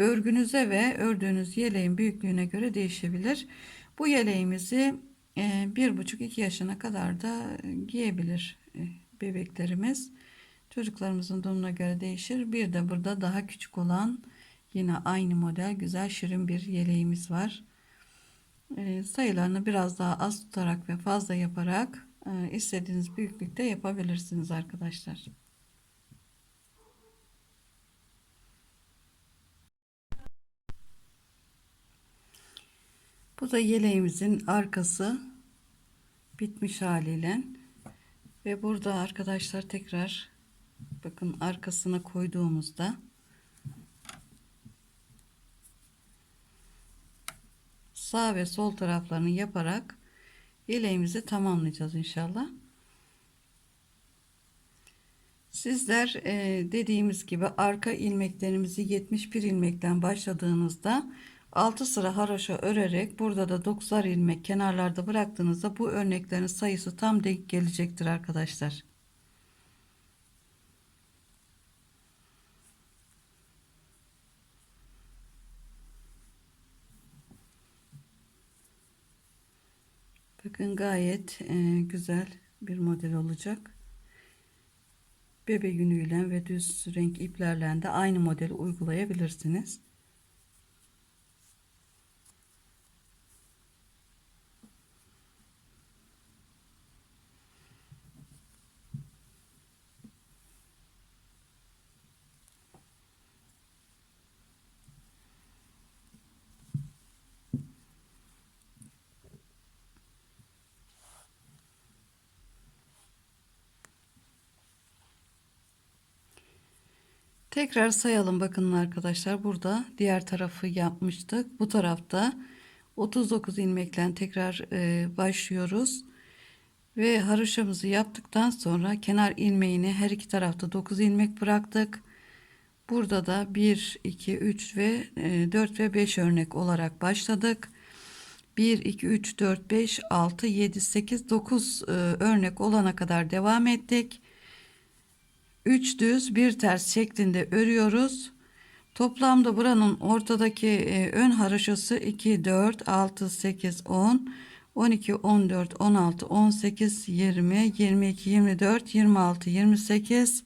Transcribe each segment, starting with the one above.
örgünüze ve ördüğünüz yeleğin büyüklüğüne göre değişebilir. Bu yeleğimizi e, bir buçuk iki yaşına kadar da giyebilir e, bebeklerimiz. Çocuklarımızın durumuna göre değişir. Bir de burada daha küçük olan yine aynı model güzel şirin bir yeleğimiz var. E, sayılarını biraz daha az tutarak ve fazla yaparak istediğiniz büyüklükte yapabilirsiniz arkadaşlar. Bu da yeleğimizin arkası bitmiş haliyle ve burada arkadaşlar tekrar bakın arkasına koyduğumuzda sağ ve sol taraflarını yaparak yeleğimizi tamamlayacağız inşallah. Sizler e, dediğimiz gibi arka ilmeklerimizi 71 ilmekten başladığınızda 6 sıra haroşa örerek burada da 9'ar ilmek kenarlarda bıraktığınızda bu örneklerin sayısı tam denk gelecektir arkadaşlar. Bakın gayet e, güzel bir model olacak. Bebe yünüyle ve düz renk iplerle de aynı modeli uygulayabilirsiniz. Tekrar sayalım bakın arkadaşlar. Burada diğer tarafı yapmıştık. Bu tarafta 39 ilmekle tekrar e, başlıyoruz. Ve haroşamızı yaptıktan sonra kenar ilmeğini her iki tarafta 9 ilmek bıraktık. Burada da 1, 2, 3 ve e, 4 ve 5 örnek olarak başladık. 1, 2, 3, 4, 5, 6, 7, 8, 9 e, örnek olana kadar devam ettik. 3 düz bir ters şeklinde örüyoruz. Toplamda buranın ortadaki e, ön haroşası 2, 4, 6, 8, 10, 12, 14, 16, 18, 20, 22, 24, 26, 28,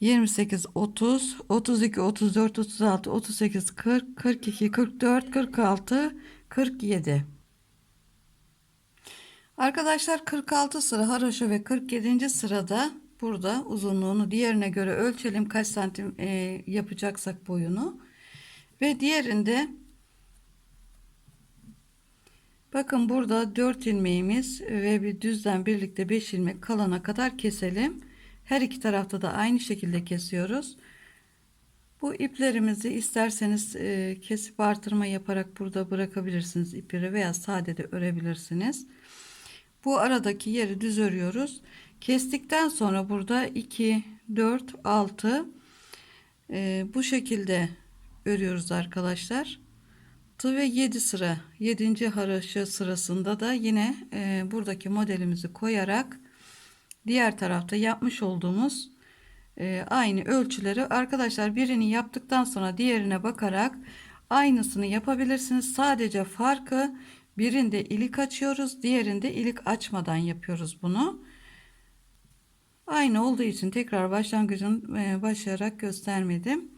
28, 30, 32, 34, 36, 38, 40, 42, 44, 46, 47. Arkadaşlar 46 sıra haroşa ve 47. sırada burada uzunluğunu diğerine göre ölçelim kaç santim e, yapacaksak boyunu. Ve diğerinde bakın burada 4 ilmeğimiz ve bir düzden birlikte 5 ilmek kalana kadar keselim. Her iki tarafta da aynı şekilde kesiyoruz. Bu iplerimizi isterseniz e, kesip artırma yaparak burada bırakabilirsiniz ipleri veya sade de örebilirsiniz. Bu aradaki yeri düz örüyoruz Kestikten sonra burada 2, 4, 6 e, bu şekilde örüyoruz arkadaşlar. Ve 7 sıra 7. haraşo sırasında da yine e, buradaki modelimizi koyarak diğer tarafta yapmış olduğumuz e, aynı ölçüleri arkadaşlar birini yaptıktan sonra diğerine bakarak aynısını yapabilirsiniz. Sadece farkı birinde ilik açıyoruz diğerinde ilik açmadan yapıyoruz bunu. Aynı olduğu için tekrar başlangıcın e, başlayarak göstermedim.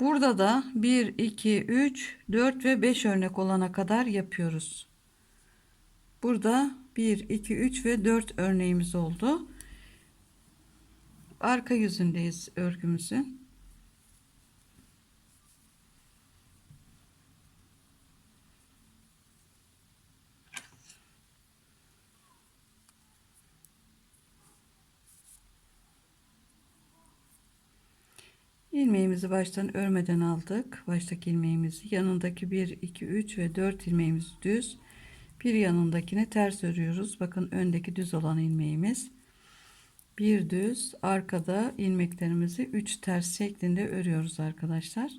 Burada da 1, 2, 3, 4 ve 5 örnek olana kadar yapıyoruz. Burada 1, 2, 3 ve 4 örneğimiz oldu. Arka yüzündeyiz örgümüzün. İlmeğimizi baştan örmeden aldık. Baştaki ilmeğimizi. Yanındaki 1 2 3 ve 4 ilmeğimiz düz. Bir yanındakini ters örüyoruz. Bakın öndeki düz olan ilmeğimiz. Bir düz. Arkada ilmeklerimizi 3 ters şeklinde örüyoruz arkadaşlar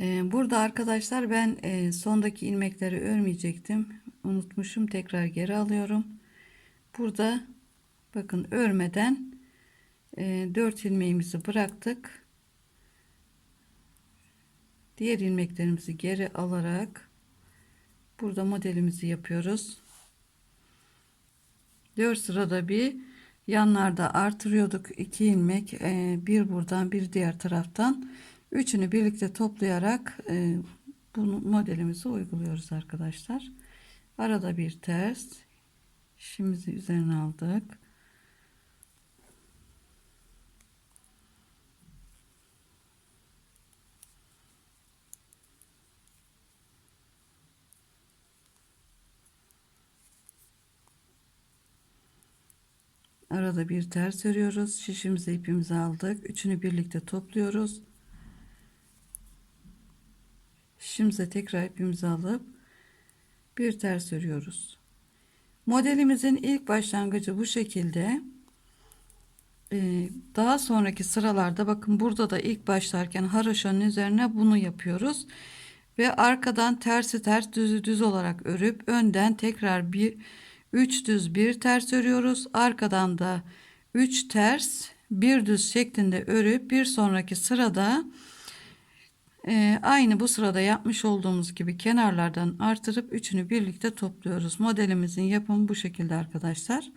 burada arkadaşlar ben e, sondaki ilmekleri örmeyecektim. Unutmuşum. Tekrar geri alıyorum. Burada bakın örmeden e, 4 ilmeğimizi bıraktık. Diğer ilmeklerimizi geri alarak burada modelimizi yapıyoruz. 4 sırada bir yanlarda artırıyorduk 2 ilmek e, bir buradan bir diğer taraftan üçünü birlikte toplayarak e, bu modelimizi uyguluyoruz arkadaşlar. Arada bir ters işimizi üzerine aldık. Arada bir ters örüyoruz. Şişimizi ipimizi aldık. Üçünü birlikte topluyoruz. Şişimize tekrar ipimizi alıp bir ters örüyoruz. Modelimizin ilk başlangıcı bu şekilde. Ee, daha sonraki sıralarda bakın burada da ilk başlarken haroşanın üzerine bunu yapıyoruz. Ve arkadan tersi ters düzü düz olarak örüp önden tekrar bir 3 düz bir ters örüyoruz. Arkadan da 3 ters bir düz şeklinde örüp bir sonraki sırada e, aynı bu sırada yapmış olduğumuz gibi kenarlardan artırıp üçünü birlikte topluyoruz. Modelimizin yapımı bu şekilde arkadaşlar.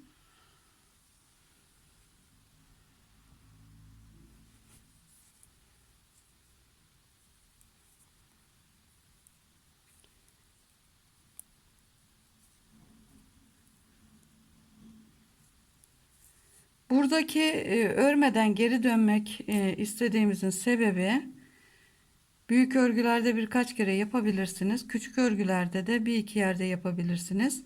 Buradaki e, örmeden geri dönmek e, istediğimizin sebebi büyük örgülerde birkaç kere yapabilirsiniz. Küçük örgülerde de bir iki yerde yapabilirsiniz.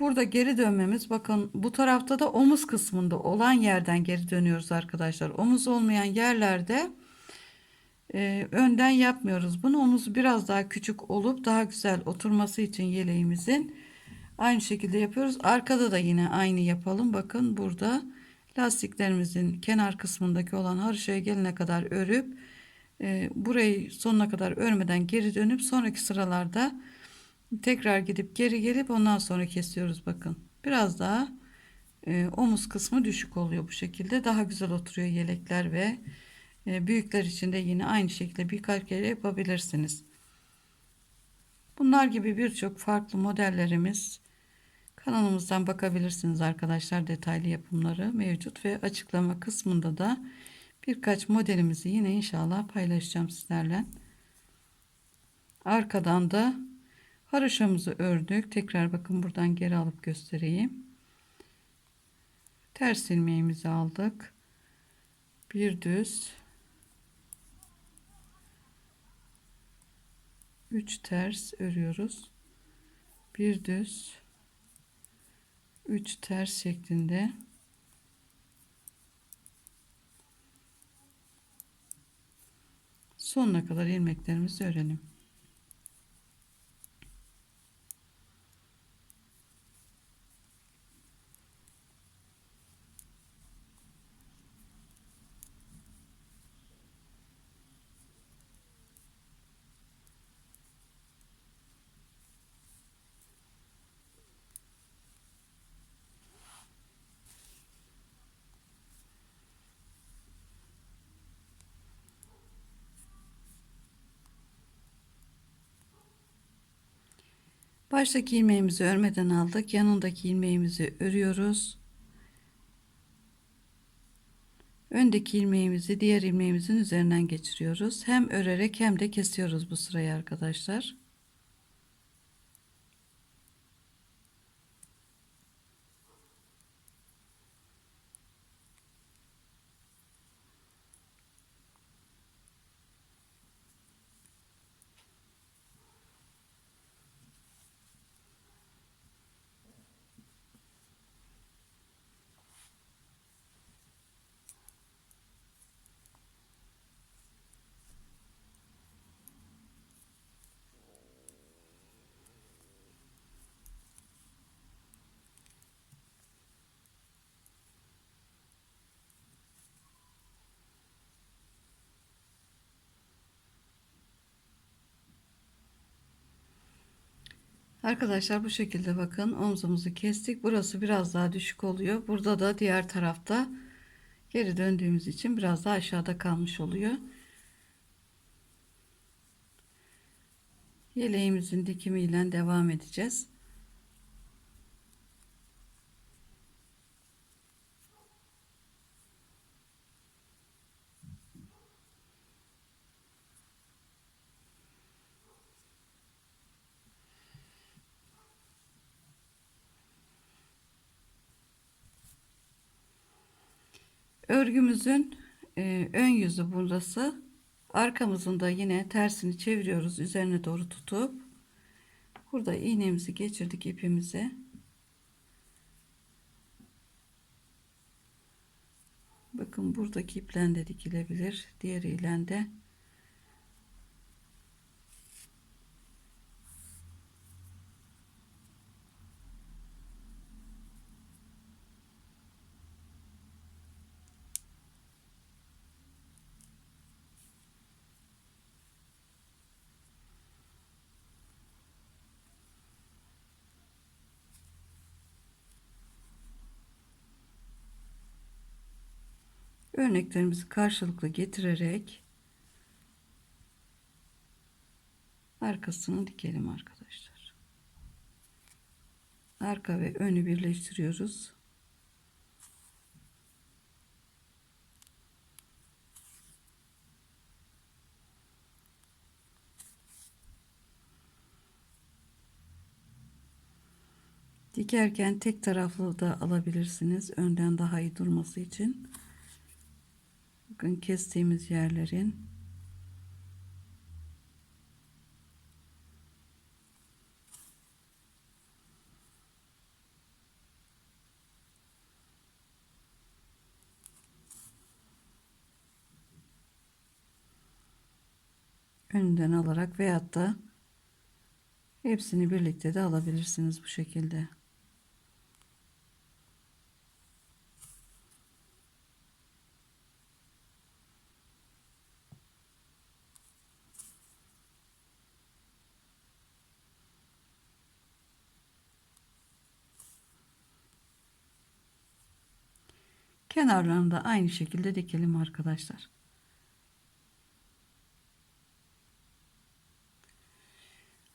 Burada geri dönmemiz bakın bu tarafta da omuz kısmında olan yerden geri dönüyoruz arkadaşlar. Omuz olmayan yerlerde e, önden yapmıyoruz. Bunu omuz biraz daha küçük olup daha güzel oturması için yeleğimizin aynı şekilde yapıyoruz. Arkada da yine aynı yapalım. Bakın burada lastiklerimizin kenar kısmındaki olan haroşaya gelene kadar örüp e, burayı sonuna kadar örmeden geri dönüp sonraki sıralarda tekrar gidip geri gelip ondan sonra kesiyoruz bakın. Biraz daha e, omuz kısmı düşük oluyor bu şekilde. Daha güzel oturuyor yelekler ve e, büyükler için de yine aynı şekilde birkaç kere yapabilirsiniz. Bunlar gibi birçok farklı modellerimiz Kanalımızdan bakabilirsiniz arkadaşlar. Detaylı yapımları mevcut ve açıklama kısmında da birkaç modelimizi yine inşallah paylaşacağım sizlerle. Arkadan da haroşamızı ördük. Tekrar bakın buradan geri alıp göstereyim. Ters ilmeğimizi aldık. Bir düz. Üç ters örüyoruz. Bir düz 3 ters şeklinde sonuna kadar ilmeklerimizi örelim. Baştaki ilmeğimizi örmeden aldık. Yanındaki ilmeğimizi örüyoruz. Öndeki ilmeğimizi diğer ilmeğimizin üzerinden geçiriyoruz. Hem örerek hem de kesiyoruz bu sırayı arkadaşlar. Arkadaşlar bu şekilde bakın omzumuzu kestik. Burası biraz daha düşük oluyor. Burada da diğer tarafta geri döndüğümüz için biraz daha aşağıda kalmış oluyor. Yeleğimizin dikimiyle devam edeceğiz. Örgümüzün e, ön yüzü burası. Arkamızın da yine tersini çeviriyoruz üzerine doğru tutup burada iğnemizi geçirdik ipimize. Bakın buradaki iplen de dikilebilir. Diğeriyle de örneklerimizi karşılıklı getirerek arkasını dikelim arkadaşlar. Arka ve önü birleştiriyoruz. Dikerken tek taraflı da alabilirsiniz. Önden daha iyi durması için. Bakın kestiğimiz yerlerin önden alarak veyahut da hepsini birlikte de alabilirsiniz bu şekilde. Kenarlarını da aynı şekilde dikelim arkadaşlar.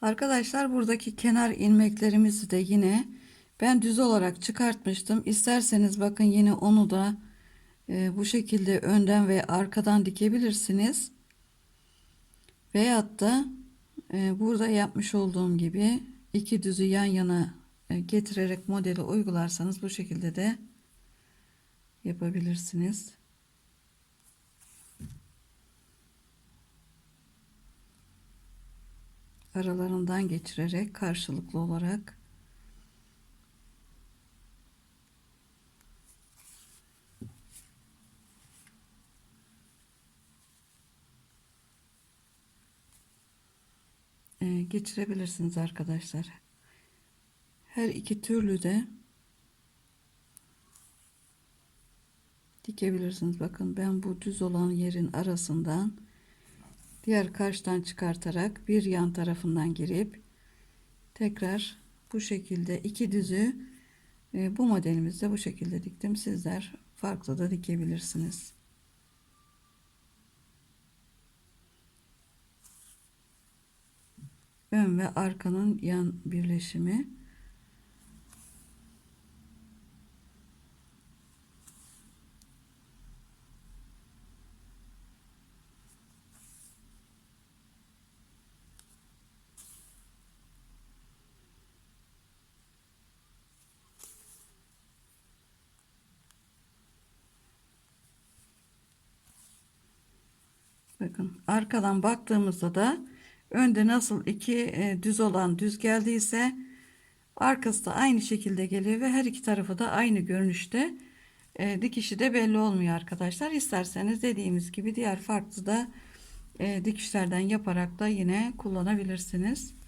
Arkadaşlar buradaki kenar ilmeklerimizi de yine ben düz olarak çıkartmıştım. İsterseniz bakın yine onu da e, bu şekilde önden ve arkadan dikebilirsiniz. Veyahut da e, burada yapmış olduğum gibi iki düzü yan yana e, getirerek modeli uygularsanız bu şekilde de yapabilirsiniz. Aralarından geçirerek karşılıklı olarak e, geçirebilirsiniz arkadaşlar. Her iki türlü de dikebilirsiniz. Bakın ben bu düz olan yerin arasından diğer karşıdan çıkartarak bir yan tarafından girip tekrar bu şekilde iki düzü e, bu modelimizde bu şekilde diktim. Sizler farklı da dikebilirsiniz. Ön ve arkanın yan birleşimi. Bakın arkadan baktığımızda da önde nasıl iki e, düz olan düz geldiyse arkası da aynı şekilde geliyor ve her iki tarafı da aynı görünüşte e, dikişi de belli olmuyor arkadaşlar. İsterseniz dediğimiz gibi diğer farklı da e, dikişlerden yaparak da yine kullanabilirsiniz.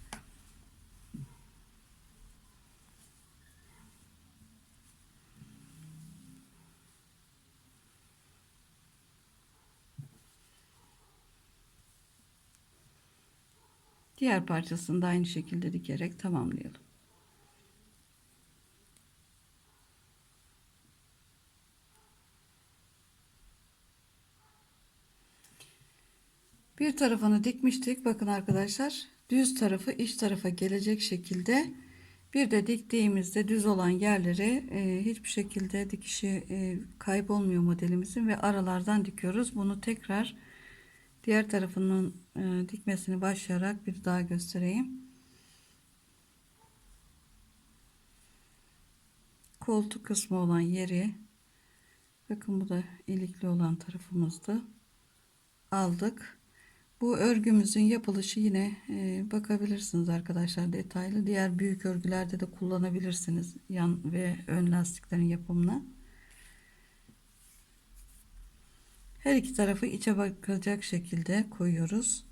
Diğer parçasını da aynı şekilde dikerek tamamlayalım. Bir tarafını dikmiştik. Bakın arkadaşlar düz tarafı iç tarafa gelecek şekilde bir de diktiğimizde düz olan yerleri e, hiçbir şekilde dikişi e, kaybolmuyor modelimizin ve aralardan dikiyoruz. Bunu tekrar diğer tarafının e, dikmesini başlayarak bir daha göstereyim. Koltuk kısmı olan yeri bakın bu da ilikli olan tarafımızdı. Aldık. Bu örgümüzün yapılışı yine e, bakabilirsiniz arkadaşlar detaylı. Diğer büyük örgülerde de kullanabilirsiniz yan ve ön lastiklerin yapımına. Her iki tarafı içe bakacak şekilde koyuyoruz.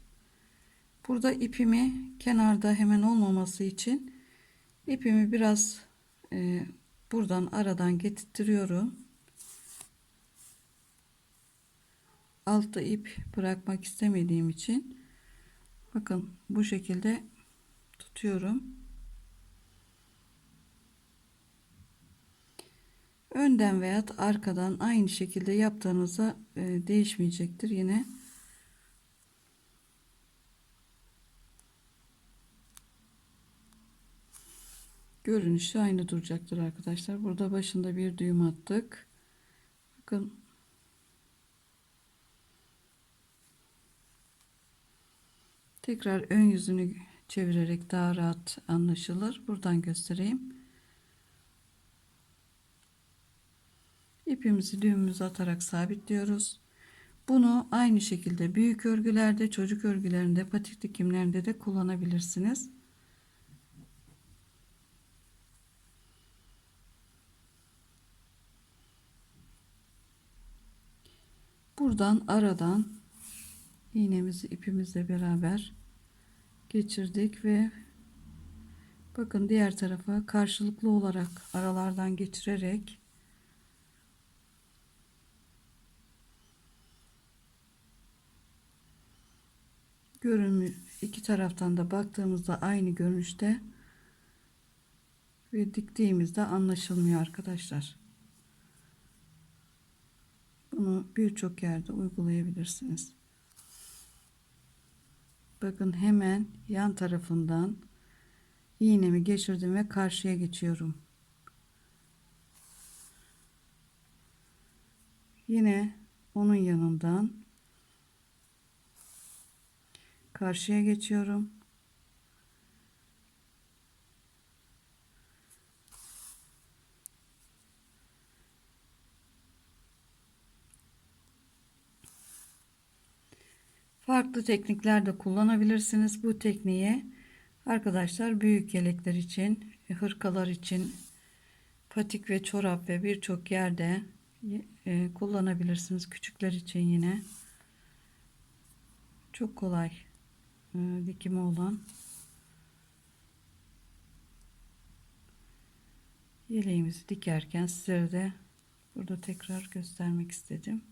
Burada ipimi kenarda hemen olmaması için ipimi biraz e, buradan aradan getirtiyorum. altta ip bırakmak istemediğim için bakın bu şekilde tutuyorum. Önden veya arkadan aynı şekilde yaptığınızda e, değişmeyecektir yine. Görünüşü aynı duracaktır arkadaşlar. Burada başında bir düğüm attık. Bakın Tekrar ön yüzünü çevirerek daha rahat anlaşılır. Buradan göstereyim. İpimizi düğümümüze atarak sabitliyoruz. Bunu aynı şekilde büyük örgülerde, çocuk örgülerinde, patik dikimlerinde de kullanabilirsiniz. Buradan aradan iğnemizi ipimizle beraber geçirdik ve bakın diğer tarafa karşılıklı olarak aralardan geçirerek görünümü iki taraftan da baktığımızda aynı görünüşte ve diktiğimizde anlaşılmıyor arkadaşlar. Bunu birçok yerde uygulayabilirsiniz. Bakın hemen yan tarafından iğnemi geçirdim ve karşıya geçiyorum. Yine onun yanından karşıya geçiyorum. Farklı teknikler de kullanabilirsiniz. Bu tekniği arkadaşlar büyük yelekler için, hırkalar için, patik ve çorap ve birçok yerde e, kullanabilirsiniz. Küçükler için yine çok kolay dikimi olan yeleğimizi dikerken sizlere de burada tekrar göstermek istedim.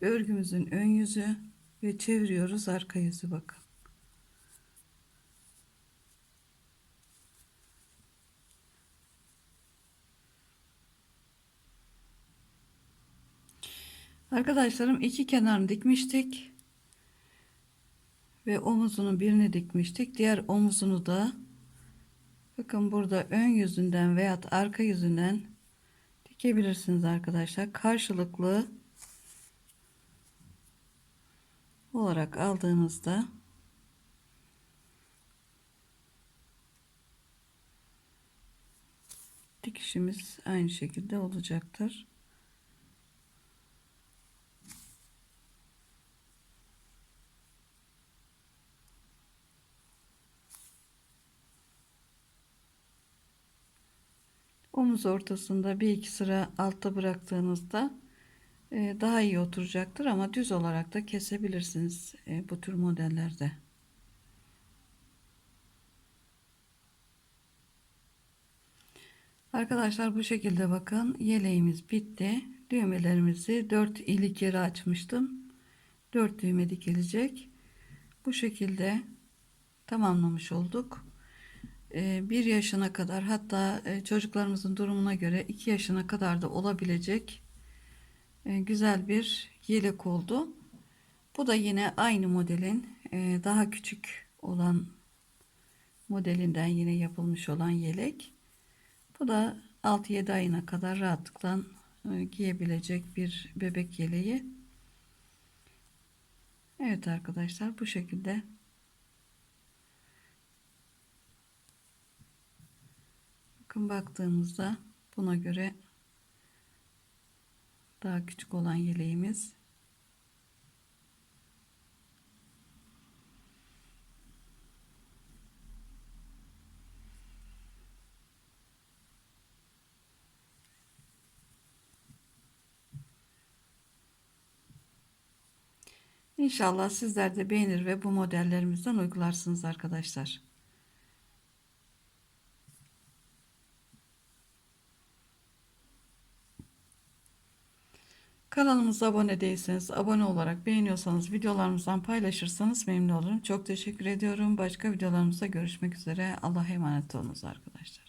örgümüzün ön yüzü ve çeviriyoruz arka yüzü bakın. Arkadaşlarım iki kenarını dikmiştik. Ve omuzunu birini dikmiştik. Diğer omuzunu da bakın burada ön yüzünden veya arka yüzünden dikebilirsiniz arkadaşlar. Karşılıklı olarak aldığınızda dikişimiz aynı şekilde olacaktır. Omuz ortasında bir iki sıra altta bıraktığınızda e, daha iyi oturacaktır ama düz olarak da kesebilirsiniz e, bu tür modellerde. Arkadaşlar bu şekilde bakın yeleğimiz bitti. Düğmelerimizi 4 ilik yere açmıştım. 4 düğme dikilecek. Bu şekilde tamamlamış olduk. 1 yaşına kadar hatta e, çocuklarımızın durumuna göre 2 yaşına kadar da olabilecek e, güzel bir yelek oldu. Bu da yine aynı modelin e, daha küçük olan modelinden yine yapılmış olan yelek. Bu da 6-7 ayına kadar rahatlıkla giyebilecek bir bebek yeleği. Evet arkadaşlar bu şekilde bakın baktığımızda buna göre daha küçük olan yeleğimiz İnşallah sizler de beğenir ve bu modellerimizden uygularsınız arkadaşlar. Kanalımıza abone değilseniz abone olarak beğeniyorsanız videolarımızdan paylaşırsanız memnun olurum. Çok teşekkür ediyorum. Başka videolarımızda görüşmek üzere. Allah'a emanet olunuz arkadaşlar.